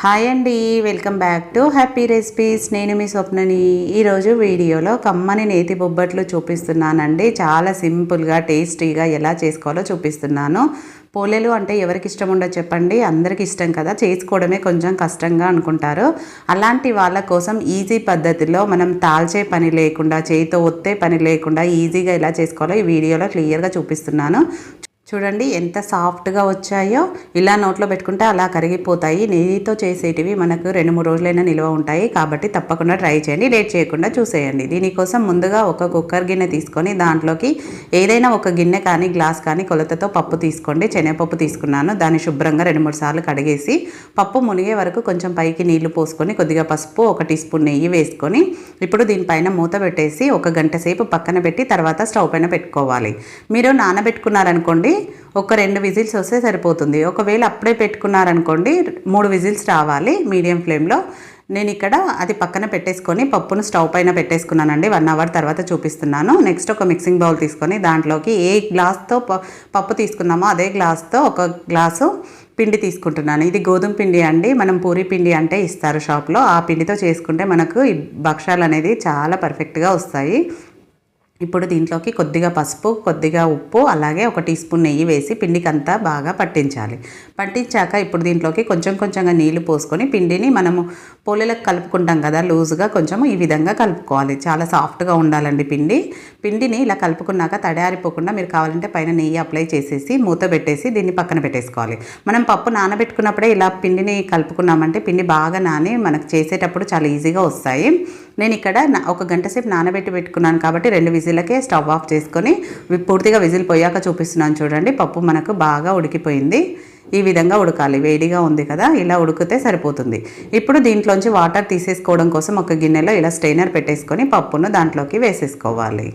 Hi అండి welcome back to happy recipes నేను మీ స్వప్నని. ఈరోజు వీడియోలో కమ్మని నేతి బొబ్బట్లు చూపిస్తున్నానండి. చాలా సింపుల్గా టేస్టీగా ఎలా చేసుకోవాలో చూపిస్తున్నాను. పోలేలు అంటే ఎవరికి ఇష్టం ఉండదు చెప్పండి. అందరికి ఇష్టం కదా చేసుకోవడమే కొంచెం కష్టంగా అనుకుంటారు. అలాంటి వాళ్ళ కోసం ఈజీ పద్ధతిలో మనం తాల్చే పని లేకుండా చేయితో ఒత్తే పని లేకుండా ఈజీగా ఎలా చేసుకోవాలో ఈ వీడియోలో క్లియర్గా చూపిస్తున్నాను. చూడండి ఎంత సాఫ్ట్గా వచ్చాయో. ఇలా నోట్లో పెట్టుకుంటే అలా కరిగిపోతాయి. నెయ్యితో చేసేటివి మనకు రెండు మూడు రోజులైనా నిల్వ ఉంటాయి. కాబట్టి తప్పకుండా ట్రై చేయండి. లేట్ చేయకుండా చూసేయండి. దీనికోసం ముందుగా ఒక కుక్కర్ గిన్నె తీసుకొని దాంట్లోకి ఏదైనా ఒక గిన్నె కానీ గ్లాస్ కానీ కొలతతో పప్పు తీసుకోండి. శనగపప్పు తీసుకున్నాను. దాన్ని శుభ్రంగా రెండు మూడు సార్లు కడిగేసి పప్పు మునిగే వరకు కొంచెం పైకి నీళ్ళు పోసుకొని కొద్దిగా పసుపు ఒక టీ స్పూన్ నెయ్యి వేసుకొని ఇప్పుడు దీనిపైన మూత పెట్టేసి ఒక గంట సేపు పక్కన పెట్టి తర్వాత స్టవ్ పైన పెట్టుకోవాలి. మీరు నానబెట్టుకున్నారనుకోండి ఒక రెండు విజిల్స్ వస్తే సరిపోతుంది. ఒకవేళ అప్పుడే పెట్టుకున్నారనుకోండి మూడు విజిల్స్ రావాలి మీడియం ఫ్లేమ్లో. నేను ఇక్కడ అది పక్కన పెట్టేసుకొని పప్పును స్టవ్ పైన పెట్టేసుకున్నానండి. వన్ అవర్ తర్వాత చూపిస్తున్నాను. నెక్స్ట్ ఒక మిక్సింగ్ బౌల్ తీసుకొని దాంట్లోకి ఏ గ్లాస్తో పప్పు తీసుకున్నామో అదే గ్లాస్తో ఒక గ్లాసు పిండి తీసుకుంటున్నాను. ఇది గోధుమ పిండి అండి. మనం పూరి పిండి అంటే ఇస్తారు షాప్లో. ఆ పిండితో చేసుకుంటే మనకు భక్షాలు అనేది చాలా పర్ఫెక్ట్గా వస్తాయి. ఇప్పుడు దీంట్లోకి కొద్దిగా పసుపు కొద్దిగా ఉప్పు అలాగే ఒక టీ స్పూన్ నెయ్యి వేసి పిండికి అంతా బాగా పట్టించాలి. పట్టించాక ఇప్పుడు దీంట్లోకి కొంచెం కొంచెంగా నీళ్ళు పోసుకొని పిండిని మనము పోలేలకు కలుపుకుంటాం కదా లూజ్గా కొంచెం ఈ విధంగా కలుపుకోవాలి. చాలా సాఫ్ట్గా ఉండాలండి పిండి. పిండిని ఇలా కలుపుకున్నాక తడారిపోకుండా మీరు కావాలంటే పైన నెయ్యి అప్లై చేసేసి మూత పెట్టేసి దీన్ని పక్కన పెట్టేసుకోవాలి. మనం పప్పు నానబెట్టుకున్నప్పుడే ఇలా పిండిని కలుపుకున్నామంటే పిండి బాగా నాని మనకు చేసేటప్పుడు చాలా ఈజీగా వస్తాయి. నేను ఇక్కడ ఒక గంట సేపు నానబెట్టి పెట్టుకున్నాను కాబట్టి రెండు విజిల్లకే స్టవ్ ఆఫ్ చేసుకొని పూర్తిగా విజిల్ పోయాక చూపిస్తున్నాను చూడండి. పప్పు మనకు బాగా ఉడికిపోయింది. ఈ విధంగా ఉడకాలి. వేడిగా ఉంది కదా ఇలా ఉడికితే సరిపోతుంది. ఇప్పుడు దీంట్లోంచి వాటర్ తీసేసుకోవడం కోసం ఒక గిన్నెలో ఇలా స్టెయినర్ పెట్టేసుకొని పప్పును దాంట్లోకి వేసేసుకోవాలి.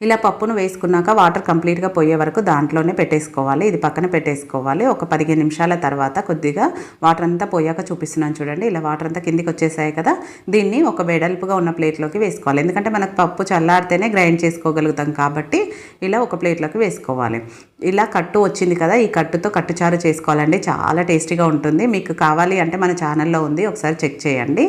ఇలా పప్పును వేసుకున్నాక వాటర్ కంప్లీట్గా పోయే వరకు దాంట్లోనే పెట్టేసుకోవాలి. ఇది పక్కన పెట్టేసుకోవాలి. ఒక పదిహేను నిమిషాల తర్వాత కొద్దిగా వాటర్ అంతా పోయాక చూపిస్తున్నాను చూడండి. ఇలా వాటర్ అంతా కిందికి వచ్చేసాయి కదా దీన్ని ఒక వెడల్పుగా ఉన్న ప్లేట్లోకి వేసుకోవాలి. ఎందుకంటే మనకు పప్పు చల్లారితేనే గ్రైండ్ చేసుకోగలుగుతాం కాబట్టి ఇలా ఒక ప్లేట్లోకి వేసుకోవాలి. ఇలా కట్టు వచ్చింది కదా ఈ కట్టుతో కట్టుచారు చేసుకోవాలండి. చాలా టేస్టీగా ఉంటుంది. మీకు కావాలి అంటే మన ఛానల్లో ఉంది. ఒకసారి చెక్ చేయండి.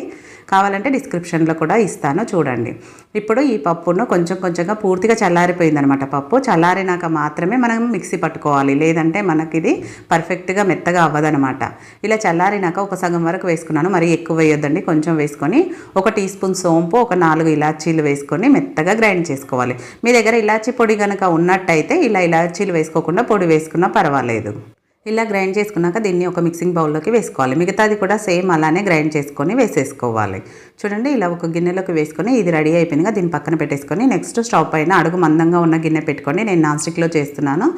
కావాలంటే డిస్క్రిప్షన్లో కూడా ఇస్తాను చూడండి. ఇప్పుడు ఈ పప్పును కొంచెం కొంచెంగా పూర్తిగా చల్లారిపోయిందనమాట పప్పు. చల్లారినాక మాత్రమే మనం మిక్సీ పట్టుకోవాలి. లేదంటే మనకి ఇది పర్ఫెక్ట్గా మెత్తగా అవ్వదనమాట. ఇలా చల్లారినాక ఒక సగం వరకు వేసుకున్నాను. మరి ఎక్కువ వేయొద్దండి. కొంచెం వేసుకొని ఒక టీ స్పూన్ సోంపు ఒక నాలుగు ఇలాచీలు వేసుకొని మెత్తగా గ్రైండ్ చేసుకోవాలి. మీ దగ్గర ఇలాచీ పొడి కనుక ఉన్నట్టయితే ఇలా ఇలాచీలు వేసుకోకుండా పొడి వేసుకున్నా పర్వాలేదు. ఇలా గ్రైండ్ చేసుకున్నాక దీన్ని ఒక మిక్సింగ్ బౌల్లోకి వేసుకోవాలి. మిగతాది కూడా సేమ్ అలానే గ్రైండ్ చేసుకొని వేసేసుకోవాలి. చూడండి ఇలా ఒక గిన్నెలోకి వేసుకొని ఇది రెడీ అయిపోయిందిగా. దీన్ని పక్కన పెట్టేసుకొని నెక్స్ట్ స్టవ్ పైన అడుగు మందంగా ఉన్న గిన్నె పెట్టుకొని నేను నాన్ స్టిక్లో చేస్తున్నాను.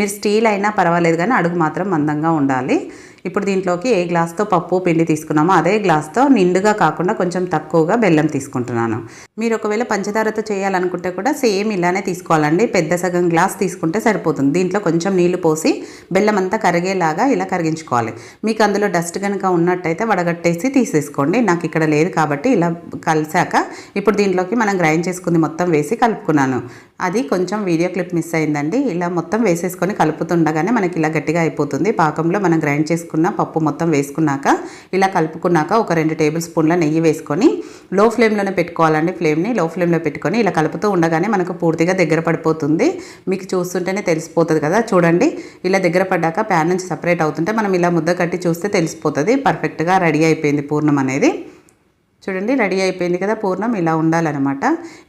మీరు స్టీల్ అయినా పర్వాలేదు కానీ అడుగు మాత్రం మందంగా ఉండాలి. ఇప్పుడు దీంట్లోకి ఏ గ్లాస్తో పప్పు పిండి తీసుకున్నామో అదే గ్లాస్తో నిండుగా కాకుండా కొంచెం తక్కువగా బెల్లం తీసుకుంటున్నాను. మీరు ఒకవేళ పంచదారతో చేయాలనుకుంటే కూడా సేమ్ ఇలానే తీసుకోవాలండి. పెద్ద సగం గ్లాస్ తీసుకుంటే సరిపోతుంది. దీంట్లో కొంచెం నీళ్ళు పోసి బెల్లం అంతా కరిగేలాగా ఇలా కరిగించుకోవాలి. మీకు అందులో డస్ట్ కనుక ఉన్నట్టయితే వడగట్టేసి తీసేసుకోండి. నాకు ఇక్కడ లేదు కాబట్టి ఇలా కలిసాక ఇప్పుడు దీంట్లోకి మనం గ్రైండ్ చేసుకుంది మొత్తం వేసి కలుపుకున్నాను. అది కొంచెం వీడియో క్లిప్ మిస్ అయిందండి. ఇలా మొత్తం వేసేసుకొని కలుపుతుండగానే మనకి ఇలా గట్టిగా అయిపోతుంది. పాకంలో మనం గ్రైండ్ చేసుకున్న పప్పు మొత్తం వేసుకున్నాక ఇలా కలుపుకున్నాక ఒక రెండు టేబుల్ స్పూన్ల నెయ్యి వేసుకొని లో ఫ్లేమ్లోనే పెట్టుకోవాలండి ఫ్లేమ్ని లో ఫ్లేమ్లో పెట్టుకొని ఇలా కలుపుతూ ఉండగానే మనకు పూర్తిగా దగ్గర పడిపోతుంది. మీకు చూస్తుంటేనే తెలిసిపోతుంది కదా. చూడండి ఇలా దగ్గర పడ్డాక ప్యాన్ నుంచి సపరేట్ అవుతుంటే మనం ఇలా ముద్ద కట్టి చూస్తే తెలిసిపోతుంది. పర్ఫెక్ట్గా రెడీ అయిపోయింది పూర్ణం అనేది. చూడండి రెడీ అయిపోయింది కదా పూర్ణం ఇలా ఉండాలన్నమాట.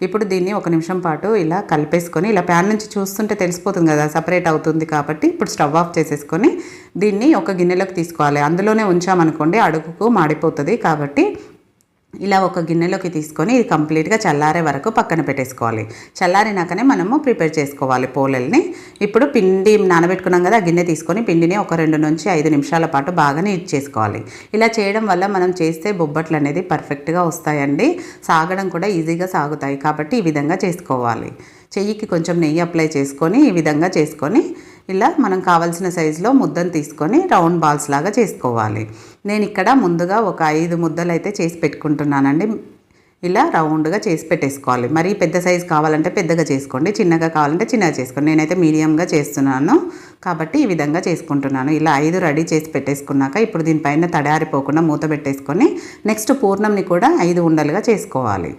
ఇప్పుడు దీన్ని ఒక నిమిషం పాటు ఇలా కలిపేసుకొని ఇలా ప్యాన్ నుంచి చూస్తుంటే తెలిసిపోతుంది కదా సపరేట్ అవుతుంది కాబట్టి ఇప్పుడు స్టవ్ ఆఫ్ చేసేసుకొని దీన్ని ఒక గిన్నెలోకి తీసుకోవాలి. అందులోనే ఉంచామనుకోండి అడుగుకు మాడిపోతుంది కాబట్టి ఇలా ఒక గిన్నెలోకి తీసుకొని ఇది కంప్లీట్గా చల్లారే వరకు పక్కన పెట్టేసుకోవాలి. చల్లారినాకనే మనము ప్రిపేర్ చేసుకోవాలి పోలల్ని. ఇప్పుడు పిండి నానబెట్టుకున్నాం కదా ఆ గిన్నె తీసుకొని పిండిని ఒక రెండు నుంచి ఐదు నిమిషాల పాటు బాగానే నీట్ చేసుకోవాలి. ఇలా చేయడం వల్ల మనం చేస్తే బొబ్బట్లు అనేది పర్ఫెక్ట్గా వస్తాయండి. సాగడం కూడా ఈజీగా సాగుతాయి కాబట్టి ఈ విధంగా చేసుకోవాలి. చెయ్యికి కొంచెం నెయ్యి అప్లై చేసుకొని ఈ విధంగా చేసుకొని ఇలా మనం కావాల్సిన సైజులో ముద్దను తీసుకొని రౌండ్ బాల్స్ లాగా చేసుకోవాలి. నేను ఇక్కడ ముందుగా ఒక ఐదు ముద్దలు అయితే చేసి పెట్టుకుంటున్నానండి. ఇలా రౌండ్గా చేసి పెట్టేసుకోవాలి. మరి పెద్ద సైజు కావాలంటే పెద్దగా చేసుకోండి. చిన్నగా కావాలంటే చిన్నగా చేసుకోండి. నేనైతే మీడియంగా చేస్తున్నాను. కాబట్టి ఈ విధంగా చేసుకుంటున్నాను. ఇలా ఐదు రెడీ చేసి పెట్టేసుకున్నాక ఇప్పుడు దీనిపైన తడారిపోకుండా మూత పెట్టేసుకొని నెక్స్ట్ పూర్ణంని కూడా ఐదు ఉండలుగా చేసుకోవాలి.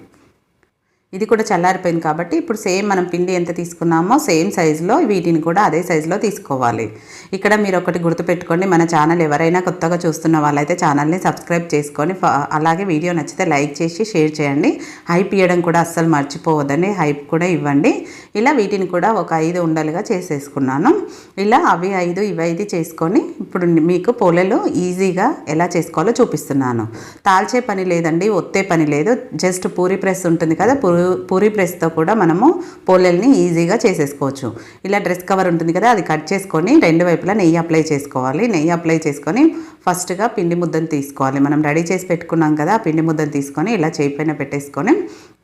ఇది కూడా చల్లారిపోయింది కాబట్టి ఇప్పుడు సేమ్ మనం పిండి ఎంత తీసుకున్నామో సేమ్ సైజులో వీటిని కూడా అదే సైజులో తీసుకోవాలి. ఇక్కడ మీరు ఒకటి గుర్తుపెట్టుకోండి మన ఛానల్ ఎవరైనా కొత్తగా చూస్తున్న వాళ్ళైతే ఛానల్ని సబ్స్క్రైబ్ చేసుకొని ఫ- అలాగే వీడియో నచ్చితే లైక్ చేసి షేర్ చేయండి. హైప్ ఇవ్వడం కూడా అస్సలు మర్చిపోవద్దండి. హైప్ కూడా ఇవ్వండి. ఇలా వీటిని కూడా ఒక ఐదు ఉండలుగా చేసేసుకున్నాను. ఇలా అవి ఐదు ఇవి ఐదు చేసుకొని ఇప్పుడు మీకు పోలేలు ఈజీగా ఎలా చేసుకోవాలో చూపిస్తున్నాను. తాల్చే పని లేదండి ఒత్తే పని లేదు. జస్ట్ పూరి ప్రెస్ ఉంటుంది కదా పూరి పూరి ప్రెస్తో కూడా మనము పోలేల్ని ఈజీగా చేసేసుకోవచ్చు. ఇలా డ్రెస్ కవర్ ఉంటుంది కదా అది కట్ చేసుకొని రెండు వైపులా నెయ్యి అప్లై చేసుకోవాలి. నెయ్యి అప్లై చేసుకొని ఫస్ట్గా పిండి ముద్దను తీసుకోవాలి. మనం రెడీ చేసి పెట్టుకున్నాం కదా ఆ పిండి ముద్దను తీసుకొని ఇలా చేయి పైన పెట్టేసుకొని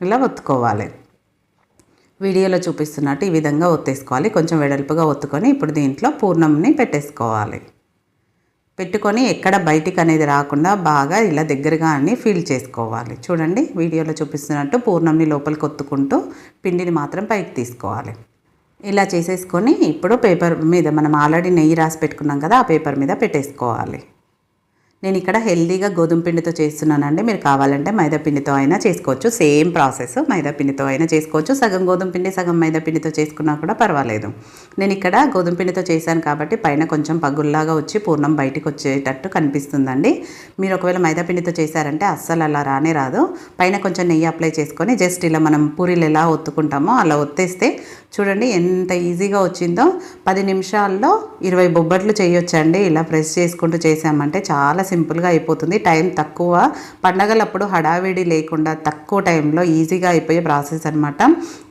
ఇలా ఒత్తుకోవాలి. వీడియోలో చూపిస్తున్నట్టు ఈ విధంగా ఒత్తేసుకోవాలి. కొంచెం వెడల్పుగా ఒత్తుకొని ఇప్పుడు దీంట్లో పూర్ణంని పెట్టేసుకోవాలి. పెట్టుకొని ఎక్కడ బయటికి అనేది రాకుండా బాగా ఇలా దగ్గరగా అన్ని ఫీల్ చేసుకోవాలి. చూడండి వీడియోలో చూపిస్తున్నట్టు పూర్ణంని లోపలికి ఒత్తుకుంటూ పిండిని మాత్రం పైకి తీసుకోవాలి. ఇలా చేసేసుకొని ఇప్పుడు పేపర్ మీద మనం ఆల్రెడీ నెయ్యి రాసి పెట్టుకున్నాం కదా ఆ పేపర్ మీద పెట్టేసుకోవాలి. నేను ఇక్కడ హెల్దీగా గోధుమ పిండితో చేస్తున్నానండి. మీరు కావాలంటే మైదా పిండితో అయినా చేసుకోవచ్చు. సేమ్ ప్రాసెస్ మైదా పిండితో అయినా చేసుకోవచ్చు. సగం గోధుమ పిండి సగం మైదా పిండితో చేసుకున్నా కూడా పర్వాలేదు. నేను ఇక్కడ గోధుమ పిండితో చేశాను కాబట్టి పైన కొంచెం పగుల్లాగా వచ్చి పూర్ణం బయటకు వచ్చేటట్టు కనిపిస్తుందండి. మీరు ఒకవేళ మైదా పిండితో చేశారంటే అస్సలు అలా రానే రాదు. పైన కొంచెం నెయ్యి అప్లై చేసుకొని జస్ట్ ఇలా మనం పూరీలు ఎలా ఒత్తుకుంటామో అలా ఒత్తేస్తే చూడండి ఎంత ఈజీగా వచ్చిందో. పది నిమిషాల్లో ఇరవై బొబ్బట్లు చేయొచ్చండి. ఇలా ప్రెస్ చేసుకుంటూ చేసామంటే చాలా సింపుల్గా అయిపోతుంది. టైం తక్కువ. పండగలప్పుడు హడావిడి లేకుండా తక్కువ టైంలో ఈజీగా అయిపోయే ప్రాసెస్ అనమాట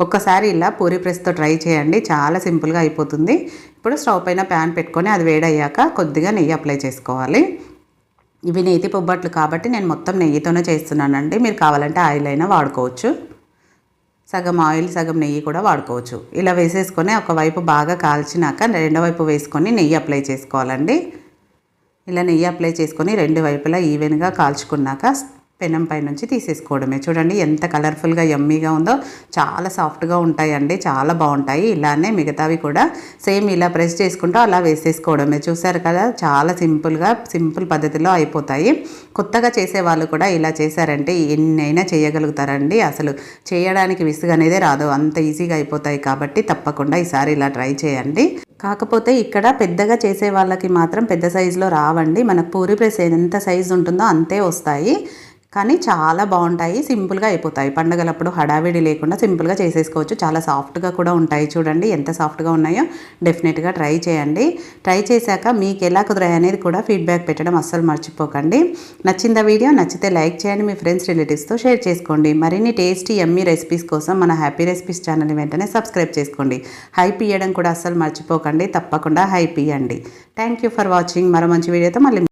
ఒక్కసారి ఇలా పూరి ప్రెస్తో ట్రై చేయండి. చాలా సింపుల్గా అయిపోతుంది. ఇప్పుడు స్టవ్ పైన ప్యాన్ పెట్టుకొని అది వేడయ్యాక కొద్దిగా నెయ్యి అప్లై చేసుకోవాలి. ఇవి నేతి పొబ్బట్లు కాబట్టి నేను మొత్తం నెయ్యితోనే చేస్తున్నానండి. మీరు కావాలంటే ఆయిల్ అయినా వాడుకోవచ్చు. సగం ఆయిల్ సగం నెయ్యి కూడా వాడుకోవచ్చు. ఇలా వేసేసుకొని ఒకవైపు బాగా కాల్చినాక రెండో వైపు వేసుకొని నెయ్యి అప్లై చేసుకోవాలండి. ఇలా నెయ్యి అప్లై చేసుకొని రెండు వైపులా ఈవెన్గా కాల్చుకున్నాక పెనం పై నుంచి తీసేసుకోవడమే. చూడండి ఎంత కలర్ఫుల్గా యమ్మీగా ఉందో. చాలా సాఫ్ట్గా ఉంటాయండి. చాలా బాగుంటాయి. ఇలానే మిగతావి కూడా సేమ్ ఇలా ప్రెస్ చేసుకుంటూ అలా వేసేసుకోవడమే. చూసారు కదా? చాలా సింపుల్గా సింపుల్ పద్ధతిలో అయిపోతాయి. కొత్తగా చేసే వాళ్ళు కూడా ఇలా చేశారంటే ఎన్నైనా చేయగలుగుతారండి. అసలు చేయడానికి విసుగు అనేది రాదు. అంత ఈజీగా అయిపోతాయి కాబట్టి తప్పకుండా ఈసారి ఇలా ట్రై చేయండి. కాకపోతే ఇక్కడ పెద్దగా చేసే వాళ్ళకి మాత్రం పెద్ద సైజులో రావండి. మనకు పూరి ప్రెస్ ఎంత సైజు ఉంటుందో అంతే వస్తాయి. కానీ చాలా బాగుంటాయి సింపుల్గా అయిపోతాయి. పండగలప్పుడు హడావిడి లేకుండా సింపుల్గా చేసేసుకోవచ్చు. చాలా సాఫ్ట్గా కూడా ఉంటాయి చూడండి. ఎంత సాఫ్ట్గా ఉన్నాయో డెఫినెట్గా ట్రై చేయండి. ట్రై చేశాక మీకు ఎలా కుదరాయి అనేది కూడా ఫీడ్బ్యాక్ పెట్టడం అస్సలు మర్చిపోకండి. నచ్చిందా వీడియో? నచ్చితే లైక్ చేయండి. మీ ఫ్రెండ్స్ రిలేటివ్స్తో షేర్ చేసుకోండి. మరిన్ని టేస్టీ ఎమ్మీ రెసిపీస్ కోసం మన హ్యాపీ రెసిపీస్ ఛానల్ని వెంటనే సబ్స్క్రైబ్ చేసుకోండి. హైప్ ఇవ్వడం కూడా అస్సలు మర్చిపోకండి. తప్పకుండా హైప్ ఇవ్వండి థ్యాంక్ యూ ఫర్ వాచింగ్. మరో మంచి వీడియోతో మళ్ళీ